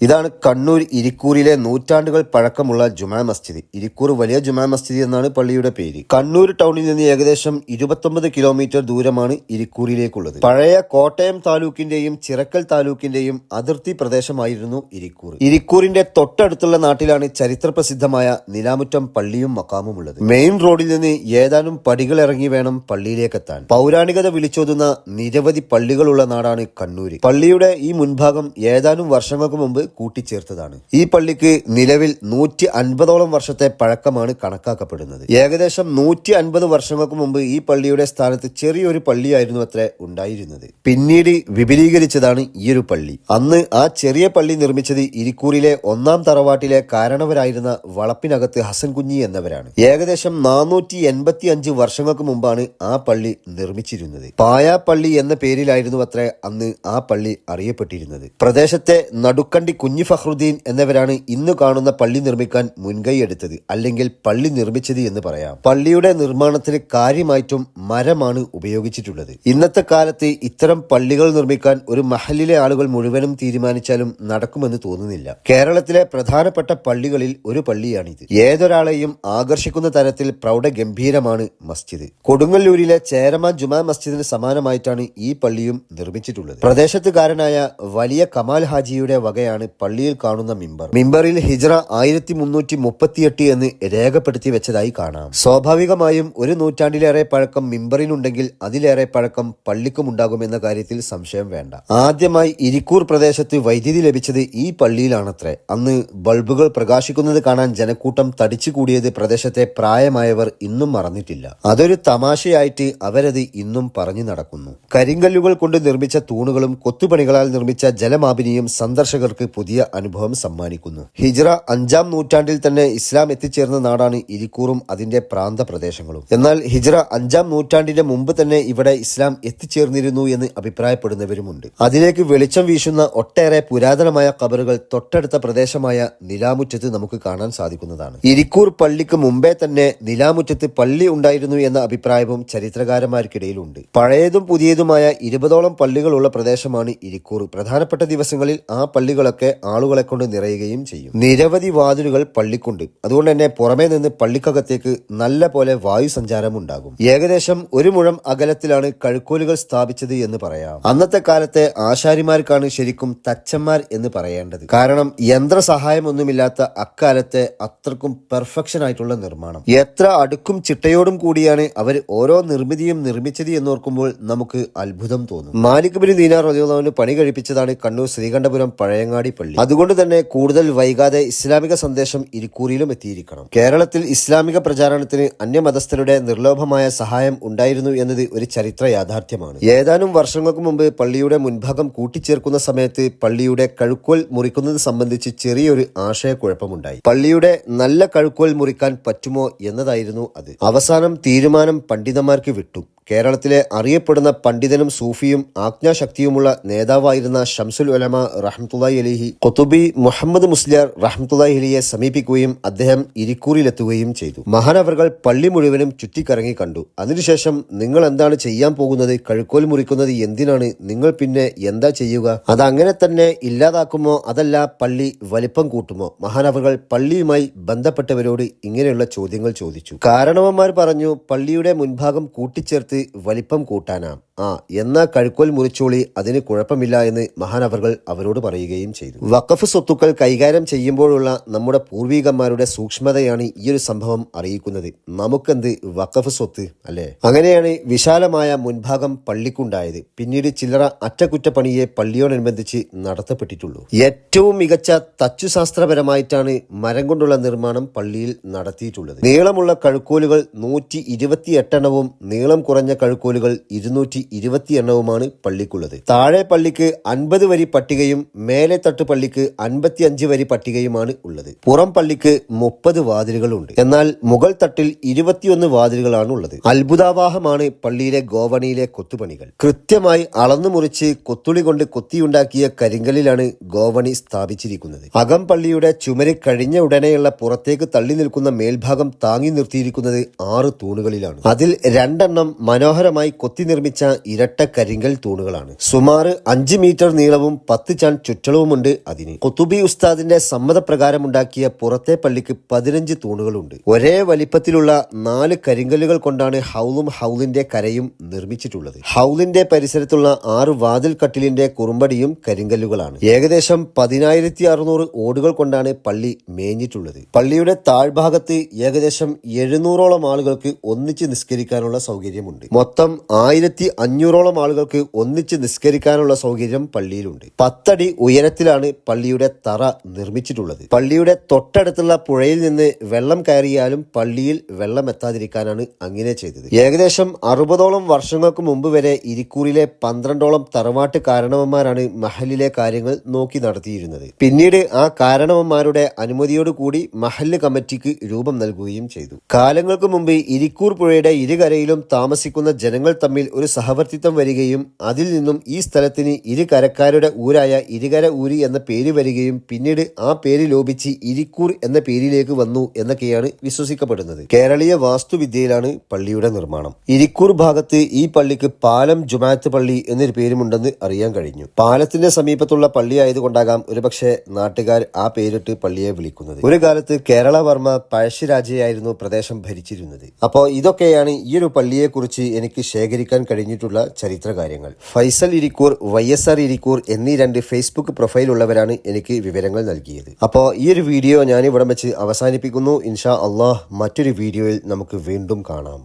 ഇതാണ് കണ്ണൂർ ഇരിക്കൂറിലെ നൂറ്റാണ്ടുകൾ പഴക്കമുള്ള ജുമാ മസ്ജിദ്. ഇരിക്കൂർ വലിയ ജുമാ മസ്ജിദ് എന്നാണ് പള്ളിയുടെ പേര്. കണ്ണൂർ ടൗണിൽ നിന്ന് ഏകദേശം ഇരുപത്തൊമ്പത് കിലോമീറ്റർ ദൂരമാണ് ഇരിക്കൂറിലേക്കുള്ളത് പഴയ കോട്ടയം താലൂക്കിന്റെയും ചിറക്കൽ താലൂക്കിന്റെയും അതിർത്തി പ്രദേശമായിരുന്നു ഇരിക്കൂർ. ഇരിക്കൂറിന്റെ തൊട്ടടുത്തുള്ള നാട്ടിലാണ് ചരിത്ര പ്രസിദ്ധമായ നിലാമുറ്റം പള്ളിയും മക്കാമും ഉള്ളത് മെയിൻ റോഡിൽ നിന്ന് ഏതാനും പടികൾ ഇറങ്ങി വേണം പള്ളിയിലേക്കെത്താൻ. പൗരാണികത വിളിച്ചോതുന്ന നിരവധി പള്ളികളുള്ള നാടാണ് കണ്ണൂര്. പള്ളിയുടെ ഈ മുൻഭാഗം ഏതാനും വർഷങ്ങൾക്ക് മുമ്പ് കൂട്ടിച്ചേർത്തതാണ്. ഈ പള്ളിക്ക് നിലവിൽ നൂറ്റി അൻപതോളം വർഷത്തെ പഴക്കമാണ് കണക്കാക്കപ്പെടുന്നത്. ഏകദേശം നൂറ്റി അൻപത് വർഷങ്ങൾക്ക് മുമ്പ് ഈ പള്ളിയുടെ സ്ഥാനത്ത് ചെറിയൊരു പള്ളിയായിരുന്നു അത്ര ഉണ്ടായിരുന്നത്. പിന്നീട് വിപുലീകരിച്ചതാണ് ഈ ഒരു പള്ളി. അന്ന് ആ ചെറിയ പള്ളി നിർമ്മിച്ചത് ഇരിക്കൂറിലെ ഒന്നാം തറവാട്ടിലെ കാരണവരായിരുന്ന വളപ്പിനകത്ത് ഹസൻ കുഞ്ഞി എന്നവരാണ്. ഏകദേശം നാനൂറ്റി എൺപത്തി അഞ്ച് വർഷങ്ങൾക്ക് മുമ്പാണ് ആ പള്ളി നിർമ്മിച്ചിരുന്നത്. പായാപ്പള്ളി എന്ന പേരിലായിരുന്നു അത്ര അന്ന് ആ പള്ളി അറിയപ്പെട്ടിരുന്നത്. പ്രദേശത്തെ നടുക്കണ്ടി കുഞ്ഞി ഫഹ്റുദ്ദീൻ എന്നിവരാണ് ഇന്ന് കാണുന്ന പള്ളി നിർമ്മിക്കാൻ മുൻകൈയെടുത്തത് അല്ലെങ്കിൽ പള്ളി നിർമ്മിച്ചത് എന്ന് പറയാം. പള്ളിയുടെ നിർമ്മാണത്തിന് കാര്യമായിട്ടും മരമാണ് ഉപയോഗിച്ചിട്ടുള്ളത്. ഇന്നത്തെ കാലത്ത് ഇത്തരം പള്ളികൾ നിർമ്മിക്കാൻ ഒരു മഹലിലെ ആളുകൾ മുഴുവനും തീരുമാനിച്ചാലും നടക്കുമെന്ന് തോന്നുന്നില്ല. കേരളത്തിലെ പ്രധാനപ്പെട്ട പള്ളികളിൽ ഒരു പള്ളിയാണിത്. ഏതൊരാളെയും ആകർഷിക്കുന്ന തരത്തിൽ പ്രൗഢ ഗംഭീരമാണ് മസ്ജിദ്. കൊടുങ്ങല്ലൂരിലെ ചേരമാൻ ജുമാ മസ്ജിദിന് സമാനമായിട്ടാണ് ഈ പള്ളിയും നിർമ്മിച്ചിട്ടുള്ളത്. പ്രദേശത്തുകാരനായ വലിയ കമാൽ ഹാജിയുടെ വകയാണ് പള്ളിയിൽ കാണുന്ന മിമ്പർ. മിമ്പറിൽ ഹിജ്റ ആയിരത്തി മുന്നൂറ്റി മുപ്പത്തിയെട്ട് എന്ന് രേഖപ്പെടുത്തി വെച്ചതായി കാണാം. സ്വാഭാവികമായും ഒരു നൂറ്റാണ്ടിലേറെ പഴക്കം മിമ്പറിനുണ്ടെങ്കിൽ അതിലേറെ പഴക്കം പള്ളിക്കും ഉണ്ടാകുമെന്ന കാര്യത്തിൽ സംശയം വേണ്ട. ആദ്യമായി ഇരിക്കൂർ പ്രദേശത്ത് വൈദ്യുതി ലഭിച്ചത് ഈ പള്ളിയിലാണത്രേ. അന്ന് ബൾബുകൾ പ്രകാശിക്കുന്നത് കാണാൻ ജനക്കൂട്ടം തടിച്ചുകൂടിയത് പ്രദേശത്തെ പ്രായമായവർ ഇന്നും മറന്നിട്ടില്ല. അതൊരു തമാശയായിട്ട് അവരത് ഇന്നും പറഞ്ഞു നടക്കുന്നു. കരിങ്കല്ലുകൾ കൊണ്ട് നിർമ്മിച്ച തൂണുകളും കൊത്തുപണികളാൽ നിർമ്മിച്ച ജലമാപിനിയും സന്ദർശകർക്ക് പുതിയ അനുഭവം സമ്മാനിക്കുന്നു. ഹിജ്റ അഞ്ചാം നൂറ്റാണ്ടിൽ തന്നെ ഇസ്ലാം എത്തിച്ചേർന്ന നാടാണ് ഇരിക്കൂറും അതിന്റെ പ്രാന്ത പ്രദേശങ്ങളും എന്നാൽ ഹിജ്റ അഞ്ചാം നൂറ്റാണ്ടിന്റെ മുമ്പ് തന്നെ ഇവിടെ ഇസ്ലാം എത്തിച്ചേർന്നിരുന്നു എന്ന് അഭിപ്രായപ്പെടുന്നവരുമുണ്ട്. അതിലേക്ക് വെളിച്ചം വീശുന്ന ഒട്ടേറെ പുരാതനമായ കബറുകൾ തൊട്ടടുത്ത പ്രദേശമായ നിലാമുറ്റത്ത് നമുക്ക് കാണാൻ സാധിക്കുന്നതാണ്. ഇരിക്കൂർ പള്ളിക്ക് മുമ്പേ തന്നെ നിലാമുറ്റത്ത് പള്ളി ഉണ്ടായിരുന്നു എന്ന അഭിപ്രായവും ചരിത്രകാരന്മാർക്കിടയിലുണ്ട്. പഴയതും പുതിയതുമായ ഇരുപതോളം പള്ളികളുള്ള പ്രദേശമാണ് ഇരിക്കൂർ. പ്രധാനപ്പെട്ട ദിവസങ്ങളിൽ ആ പള്ളികളൊക്കെ ആളുകളെ കൊണ്ട് നിറയുകയും ചെയ്യും. നിരവധി വാതിലുകൾ പള്ളിക്കുണ്ട്. അതുകൊണ്ട് തന്നെ പുറമേ നിന്ന് പള്ളിക്കകത്തേക്ക് നല്ല പോലെ വായു സഞ്ചാരം ഉണ്ടാകും. ഏകദേശം ഒരു മുഴം അകലത്തിലാണ് കഴുക്കോലുകൾ സ്ഥാപിച്ചത് എന്ന് പറയാം. അന്നത്തെ കാലത്തെ ആശാരിമാർക്കാണ് ശരിക്കും തച്ചന്മാർ എന്ന് പറയേണ്ടത്. കാരണം യന്ത്ര സഹായമൊന്നുമില്ലാത്ത അക്കാലത്തെ അത്രക്കും പെർഫെക്ഷൻ ആയിട്ടുള്ള നിർമ്മാണം. എത്ര അടുക്കും ചിട്ടയോടും കൂടിയാണ് അവർ ഓരോ നിർമ്മിതിയും നിർമ്മിച്ചത് എന്നോർക്കുമ്പോൾ നമുക്ക് അത്ഭുതം തോന്നും. മാലിക് ബിൻ ദീനാർ റളിയല്ലാഹുവിന് പണി കഴിപ്പിച്ചതാണ് കണ്ണൂർ ശ്രീകണ്ഠപുരം പഴയങ്ങാടി പള്ളി അതുകൊണ്ട് തന്നെ കൂടുതൽ വൈകാതെ ഇസ്ലാമിക സന്ദേശം ഇരിക്കൂറിയിലും എത്തിയിരിക്കണം. കേരളത്തിൽ ഇസ്ലാമിക പ്രചാരണത്തിന് അന്യമതസ്ഥരുടെ നിർലോഭമായ സഹായം ഉണ്ടായിരുന്നു എന്നത് ഒരു ചരിത്ര യാഥാർത്ഥ്യമാണ്. ഏതാനും വർഷങ്ങൾക്ക് മുമ്പ് പള്ളിയുടെ മുൻഭാഗം കൂട്ടിച്ചേർക്കുന്ന സമയത്ത് പള്ളിയുടെ കഴുക്കോൽ മുറിക്കുന്നത് സംബന്ധിച്ച് ചെറിയൊരു ആശയക്കുഴപ്പമുണ്ടായി. പള്ളിയുടെ നല്ല കഴുക്കോൽ മുറിക്കാൻ പറ്റുമോ എന്നതായിരുന്നു അത്. അവസാനം തീരുമാനം പണ്ഡിതന്മാർക്ക് വിട്ടു. കേരളത്തിലെ അറിയപ്പെടുന്ന പണ്ഡിതനും സൂഫിയും ആജ്ഞാശക്തിയുമുള്ള നേതാവായിരുന്ന ഷംസുൽ ഉലമ റഹ്മത്തുല്ലായി അലിഹി കൊത്തുബി മുഹമ്മദ് മുസ്ലിയാർ റഹ്മത്തുല്ലായി അലിയെ സമീപിക്കുകയും അദ്ദേഹം ഇരിക്കൂറിലെത്തുകയും ചെയ്തു. മഹാനവറുകൾ പള്ളി മുഴുവനും ചുറ്റിക്കറങ്ങി കണ്ടു. അതിനുശേഷം നിങ്ങൾ എന്താണ് ചെയ്യാൻ പോകുന്നത്? കഴുക്കോൽ മുറിക്കുന്നത് എന്തിനാണ്? നിങ്ങൾ പിന്നെ എന്താ ചെയ്യുക? അതങ്ങനെ തന്നെ ഇല്ലാതാക്കുമോ? അതല്ല പള്ളി വലിപ്പം കൂട്ടുമോ? മഹാനവറുകൾ പള്ളിയുമായി ബന്ധപ്പെട്ടവരോട് ഇങ്ങനെയുള്ള ചോദ്യങ്ങൾ ചോദിച്ചു. കാരണവന്മാർ പറഞ്ഞു പള്ളിയുടെ മുൻഭാഗം കൂട്ടിച്ചേർത്ത് വലിപ്പം കൂട്ടാനാം. ആ എന്നാ കഴുക്കോൽ മുറിച്ചോളി അതിന് കുഴപ്പമില്ല എന്ന് മഹാനവറുകൾ അവരോട് പറയുകയും ചെയ്തു. വഖഫ് സ്വത്തുക്കൾ കൈകാര്യം ചെയ്യുമ്പോഴുള്ള നമ്മുടെ പൂർവികന്മാരുടെ സൂക്ഷ്മതയാണ് ഈ ഒരു സംഭവം അറിയിക്കുന്നത്. നമുക്കെന്ത് വഖഫ് സ്വത്ത് അല്ലേ? അങ്ങനെയാണ് വിശാലമായ മുൻഭാഗം പള്ളിക്കുണ്ടായത്. പിന്നീട് ചില്ലറ അറ്റകുറ്റപ്പണിയെ പള്ളിയോടനുബന്ധിച്ച് നടത്തപ്പെട്ടിട്ടുള്ളൂ. ഏറ്റവും മികച്ച തച്ചുശാസ്ത്രപരമായിട്ടാണ് മരം കൊണ്ടുള്ള നിർമ്മാണം പള്ളിയിൽ നടത്തിയിട്ടുള്ളത്. നീളമുള്ള കഴുക്കോലുകൾ നൂറ്റി ഇരുപത്തി എട്ടെണ്ണവും നീളം കുറഞ്ഞ കഴുക്കോലുകൾ ഇരുന്നൂറ്റി ഇരുപത്തി എണ്ണവുമാണ് പള്ളിക്കുള്ളത്. താഴെ പള്ളിക്ക് അൻപത് വരി പട്ടികയും മേലെ തട്ട് പള്ളിക്ക് അൻപത്തി അഞ്ച് വരി പട്ടികയുമാണ് ഉള്ളത്. പുറം പള്ളിക്ക് മുപ്പത് വാതിലുകളുണ്ട്. എന്നാൽ മുകൾ തട്ടിൽ ഇരുപത്തിയൊന്ന് വാതിലുകളാണ് ഉള്ളത്. അത്ഭുതാവാഹമാണ് പള്ളിയിലെ ഗോവണിയിലെ കൊത്തുപണികൾ. കൃത്യമായി അളന്നു മുറിച്ച് കൊത്തുളി കൊണ്ട് കൊത്തിയുണ്ടാക്കിയ കരിങ്കലിലാണ് ഗോവണി സ്ഥാപിച്ചിരിക്കുന്നത്. അകം പള്ളിയുടെ ചുമര് കഴിഞ്ഞ ഉടനെയുള്ള പുറത്തേക്ക് തള്ളി നിൽക്കുന്ന മേൽഭാഗം താങ്ങി നിർത്തിയിരിക്കുന്നത് ആറ് തൂണുകളിലാണ്. അതിൽ രണ്ടെണ്ണം മനോഹരമായി കൊത്തി നിർമ്മിച്ച ഇരട്ട കരിങ്കൽ തൂണുകളാണ്. സുമാർ അഞ്ച് മീറ്റർ നീളവും പത്ത് ചാൺ ചുറ്റളവുമുണ്ട് അതിന്. കുത്തുബി ഉസ്താദിന്റെ സമ്മതപ്രകാരമുണ്ടാക്കിയ പുറത്തെ പള്ളിക്ക് പതിനഞ്ച് തൂണുകളുണ്ട്. ഒരേ വലിപ്പത്തിലുള്ള നാല് കരിങ്കല്ലുകൾ കൊണ്ടാണ് ഹൗലും ഹൗലിന്റെ കരയും നിർമ്മിച്ചിട്ടുള്ളത്. ഹൗലിന്റെ പരിസരത്തുള്ള ആറ് വാതിൽ കട്ടിലിന്റെ കുറുമ്പടിയും കരിങ്കല്ലുകളാണ്. ഏകദേശം പതിനായിരത്തി അറുന്നൂറ് ഓടുകൾ കൊണ്ടാണ് പള്ളി മേഞ്ഞിട്ടുള്ളത്. പള്ളിയുടെ താഴ്ഭാഗത്ത് ഏകദേശം എഴുന്നൂറോളം ആളുകൾക്ക് ഒന്നിച്ച് നിസ്കരിക്കാനുള്ള സൗകര്യമുണ്ട്. മൊത്തം ആയിരത്തി അഞ്ഞൂറോളം ആളുകൾക്ക് ഒന്നിച്ച് നിസ്കരിക്കാനുള്ള സൗകര്യം പള്ളിയിലുണ്ട്. പത്തടി ഉയരത്തിലാണ് പള്ളിയുടെ തറ നിർമ്മിച്ചിട്ടുള്ളത്. പള്ളിയുടെ തൊട്ടടുത്തുള്ള പുഴയിൽ നിന്ന് വെള്ളം കയറിയാലും പള്ളിയിൽ വെള്ളം എത്താതിരിക്കാനാണ് അങ്ങനെ ചെയ്തത്. ഏകദേശം അറുപതോളം വർഷങ്ങൾക്ക് മുമ്പ് വരെ ഇരിക്കൂറിലെ പന്ത്രണ്ടോളം തറവാട്ട് കാരണവന്മാരാണ് മഹലിലെ കാര്യങ്ങൾ നോക്കി നടത്തിയിരുന്നത്. പിന്നീട് ആ കാരണവന്മാരുടെ അനുമതിയോടുകൂടി മഹൽ കമ്മിറ്റിക്ക് രൂപം നൽകുകയും ചെയ്തു. കാലങ്ങൾക്ക് മുമ്പ് ഇരിക്കൂർ പുഴയുടെ ഇരുകരയിലും താമസിക്കുന്ന ജനങ്ങൾ തമ്മിൽ ഒരു സഹവർത്തിത്വം വരികയും അതിൽ നിന്നും ഈ സ്ഥലത്തിന് ഇരുകരക്കാരുടെ ഊരായ ഇരുകര ഊരി എന്ന പേര് വരികയും പിന്നീട് ആ പേര് ലോപിച്ച് ഇരിക്കൂർ എന്ന പേരിലേക്ക് വന്നു എന്നൊക്കെയാണ് വിശ്വസിക്കപ്പെടുന്നത്. കേരളീയ വാസ്തുവിദ്യയിലാണ് പള്ളിയുടെ നിർമ്മാണം. ഇരിക്കൂർ ഭാഗത്ത് ഈ പള്ളിക്ക് പാലം ജുമാത്ത് പള്ളി എന്നൊരു പേരുമുണ്ടെന്ന് അറിയാൻ കഴിഞ്ഞു. പാലത്തിന്റെ സമീപത്തുള്ള പള്ളി ആയതുകൊണ്ടാകാം ഒരുപക്ഷെ നാട്ടുകാർ ആ പേരിട്ട് പള്ളിയെ വിളിക്കുന്നത്. ഒരു കാലത്ത് കേരള വർമ്മ പഴശ്ശിരാജയായിരുന്നു പ്രദേശം ഭരിച്ചിരുന്നത്. അപ്പോൾ ഇതൊക്കെയാണ് ഈ ഒരു പള്ളിയെക്കുറിച്ച് എനിക്ക് ശേഖരിക്കാൻ കഴിഞ്ഞിട്ടുള്ള ചരിത്രകാര്യങ്ങൾ. Faisal Irikkur Y S R Irikkur എന്നീ രണ്ട് ഫേസ്ബുക്ക് പ്രൊഫൈൽ ഉള്ളവരാണ് എനിക്ക് വിവരങ്ങൾ നൽകിയത്. അപ്പോൾ ഈ ഒരു വീഡിയോ ഞാൻ ഇവിടെ വെച്ച് അവസാനിപ്പിക്കുന്നു. ഇൻഷാ അള്ളാഹ് മറ്റൊരു വീഡിയോയിൽ നമുക്ക് വീണ്ടും കാണാം.